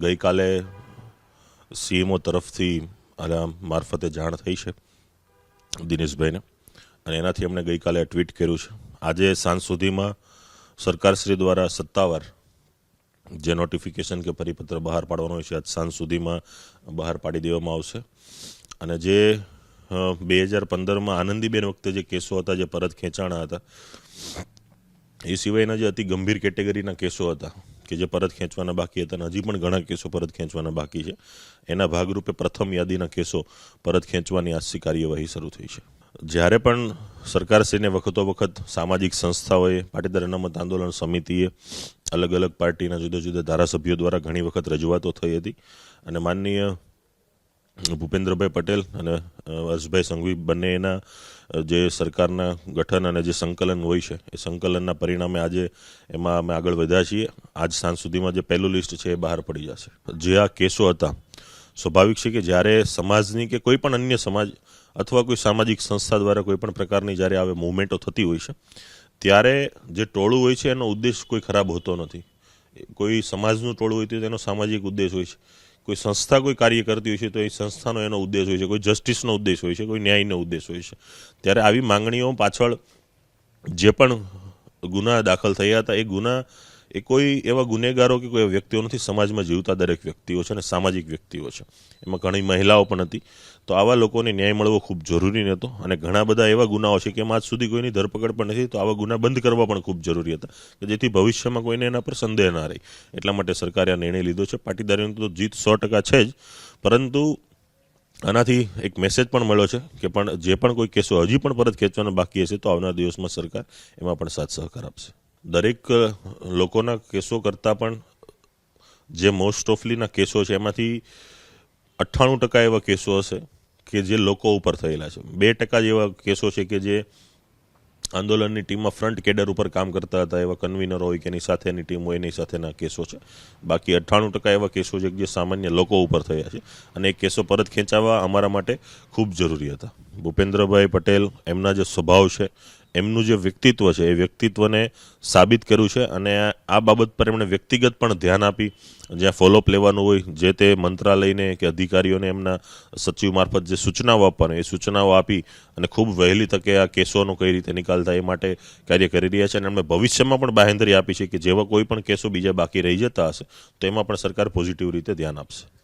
ગઈકાલે સીએમઓ તરફથી આના મારફતે જાણ થઈ છે દિનેશભાઈને. અને એનાથી એમણે ગઈકાલે ટ્વીટ કર્યું છે. આજે સાંજ સુધીમાં સરકારશ્રી દ્વારા સત્તાવાર જે નોટિફિકેશન કે પરિપત્ર બહાર પાડવાનો છે, આજ સાંજ સુધીમાં બહાર પાડી દેવામાં આવશે. અને જે બે હજાર પંદરમાં આનંદીબેન વખતે જે કેસો હતા, જે પરત ખેંચાણા હતા, એ સિવાયના જે અતિ ગંભીર કેટેગરીના કેસો હતા કે જે પરત ખેંચવાના બાકી હતા હજી પણ ઘણા કેસો પરત ખેંચવાના બાકી છે. એના ભાગરૂપે પ્રથમ યાદીના કેસો પરત ખેંચવાની આજથી કાર્યવાહી શરૂ થઈ છે. જ્યારે પણ સરકારશ્રીને વખતો વખત સામાજિક સંસ્થાઓએ, પાટીદાર અનામત આંદોલન સમિતિએ, અલગ અલગ પાર્ટીના જુદા જુદા ધારાસભ્યો દ્વારા ઘણી વખત રજૂઆતો થઈ હતી અને માનનીય ભૂપેન્દ્રભાઈ પટેલ અને હર્ષભાઈ સંઘવી બંને એના જે સરકારના ગઠન અને જે સંકલન હોય છે, એ સંકલનના પરિણામે આજે એમાં અમે આગળ વધ્યા છીએ. આજ સાંજ સુધીમાં જે પહેલું લિસ્ટ છે એ બહાર પડી જશે. જે આ કેસો હતા, સ્વાભાવિક છે કે જ્યારે સમાજની કે કોઈ પણ અન્ય સમાજ અથવા કોઈ સામાજિક સંસ્થા દ્વારા કોઈ પણ પ્રકારની જ્યારે આવે મુવમેન્ટો થતી હોય છે, ત્યારે જે ટોળું હોય છે એનો ઉદ્દેશ કોઈ ખરાબ હોતો નથી. કોઈ સમાજનું ટોળું હોય તો તેનો સામાજિક ઉદ્દેશ હોય છે. કોઈ સંસ્થા કોઈ કાર્ય કરતી હોય છે તો એ સંસ્થાનો એનો ઉદ્દેશ હોય છે. કોઈ જસ્ટિસનો ઉદ્દેશ હોય છે. કોઈ ન્યાયનો ઉદ્દેશ હોય છે. ત્યારે આવી માંગણીઓ પાછળ જે પણ ગુના દાખલ થયા હતા, એ ગુના એ કોઈ એવા ગુનેગારો કે કોઈ વ્યક્તિઓ નથી, સમાજમાં જીવતા દરેક વ્યક્તિઓ છે અને સામાજિક વ્યક્તિઓ છે. એમાં ઘણી મહિલાઓ પણ હતી. તો આવા લોકોને ન્યાય મળવો ખૂબ જરૂરી નહોતો અને ઘણા બધા એવા ગુનાઓ છે કે એમાં આજ સુધી કોઈની ધરપકડ પણ નથી, તો આવા ગુના બંધ કરવા પણ ખૂબ જરૂરી હતા. કે જેથી ભવિષ્યમાં કોઈને એના પર સંદેહ ના રહે. એટલા માટે સરકારે આ નિર્ણય લીધો છે. પાટીદારીઓની તો જીત સો ટકા છે જ. પરંતુ આનાથી એક મેસેજ પણ મળ્યો છે કે પણ જે પણ કોઈ કેસો હજી પણ પરત ખેંચવાના બાકી હશે તો આવનાર દિવસમાં સરકાર એમાં પણ સાથ સહકાર આપશે. દરેક લોકોના કેસો કરતાં પણ જે મોસ્ટ ઓફલીના કેસો છે, એમાંથી અઠ્ઠાણું ટકા એવા કેસો હશે કે જે લોકો ઉપર થયેલા છે. બે ટકા જેવા કેસો છે કે જે આંદોલનની ટીમમાં ફ્રન્ટ કેડર ઉપર કામ કરતા હતા, એવા કન્વીનર હોય કે એની સાથેની ટીમ હોય, એની સાથેના કેસો છે. બાકી અઠ્ઠાણું ટકા એવા કેસો છે જે સામાન્ય લોકો ઉપર થયા છે. અને એ કેસો પરત ખેંચાવવા અમારા માટે ખૂબ જરૂરી હતા. ભૂપેન્દ્રભાઈ પટેલ એમના જે સ્વભાવ છે એમનું જે વ્યક્તિત્વ છે, એ વ્યક્તિત્વને સાબિત કર્યું છે અને આ બાબત પર એમણે વ્યક્તિગત પણ ધ્યાન આપી. જ્યાં ફોલોઅપ લેવાનું હોય, જે તે મંત્રાલયને કે અધિકારીઓને એમના સચિવ મારફત જે સૂચનાઓ આપવાની, એ સૂચનાઓ આપી અને ખૂબ વહેલી તકે આ કેસોનો કઈ રીતે નિકાલ થાય એ માટે કાર્ય કરી રહ્યા છે અને એમણે ભવિષ્યમાં પણ બાહેંધરી આપી છે કે જેવા કોઈ પણ કેસો બીજા બાકી રહી જતા હશે, તો એમાં પણ સરકાર પોઝિટિવ રીતે ધ્યાન આપશે.